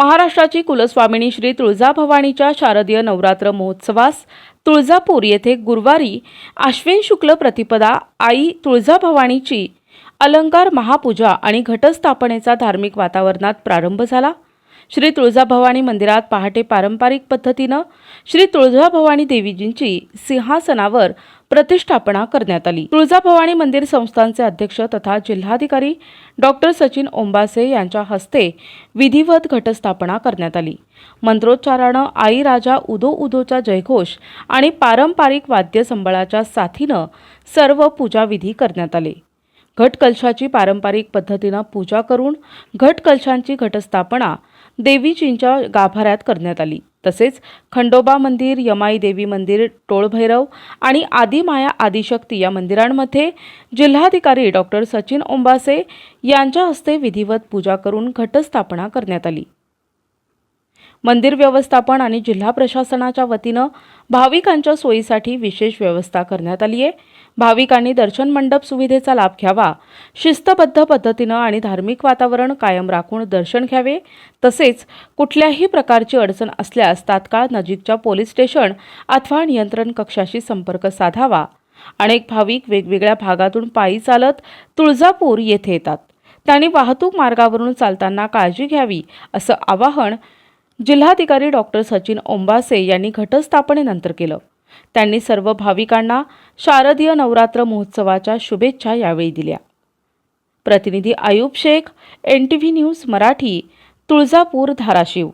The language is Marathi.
महाराष्ट्राची कुलस्वामिनी श्री तुळजाभवानीच्या शारदीय नवरात्र महोत्सवास तुळजापूर येथे गुरुवारी आश्विन शुक्ल प्रतिपदा आई तुळजाभवानीची अलंकार महापूजा आणि घटस्थापनेचा धार्मिक वातावरणात प्रारंभ झाला. श्री तुळजाभवानी मंदिरात पहाटे पारंपरिक पद्धतीनं श्री तुळजाभवानी देवीजींची सिंहासनावर प्रतिष्ठापना करण्यात आली. तुळजाभवानी मंदिर संस्थानचे अध्यक्ष तथा जिल्हाधिकारी डॉक्टर सचिन ओंबासे यांच्या हस्ते विधिवत घटस्थापना करण्यात आली. मंत्रोच्चारानं आई राजा उदो उदोचा जयघोष आणि पारंपरिक वाद्यसंबळाच्या साथीनं सर्व पूजाविधी करण्यात आले. घटकलशाची पारंपरिक पद्धतीनं पूजा करून घटकलशांची घटस्थापना देवीजींच्या गाभाऱ्यात करण्यात आली. तसेच खंडोबा मंदिर यमाई देवी मंदिर टोळभैरव आणि आदिमाया आदिशक्ती या मंदिरांमध्ये जिल्हाधिकारी डॉक्टर सचिन ओंबासे यांच्या हस्ते विधिवत पूजा करून घटस्थापना करण्यात आली. मंदिर व्यवस्थापन आणि जिल्हा प्रशासनाच्या वतीनं भाविकांच्या सोयीसाठी विशेष व्यवस्था करण्यात आली आहे. भाविकांनी दर्शन मंडप सुविधेचा लाभ घ्यावा शिस्तबद्ध पद्धतीनं आणि धार्मिक वातावरण कायम राखून दर्शन घ्यावे तसेच कुठल्याही प्रकारची अडचण असल्यास तात्काळ नजीकच्या पोलीस स्टेशन अथवा नियंत्रण कक्षाशी संपर्क साधावा. अनेक भाविक वेगवेगळ्या भागातून पायी चालत तुळजापूर येथे येतात. त्यांनी वाहतूक मार्गावरून चालताना काळजी घ्यावी असं आवाहन जिल्हाधिकारी डॉक्टर सचिन ओंबासे यांनी घटस्थापनेनंतर केलं. त्यांनी सर्व भाविकांना शारदीय नवरात्र महोत्सवाच्या शुभेच्छा यावेळी दिल्या. प्रतिनिधी Ayub Shaikh N T V news Marathi Tuljapur Dharashiv.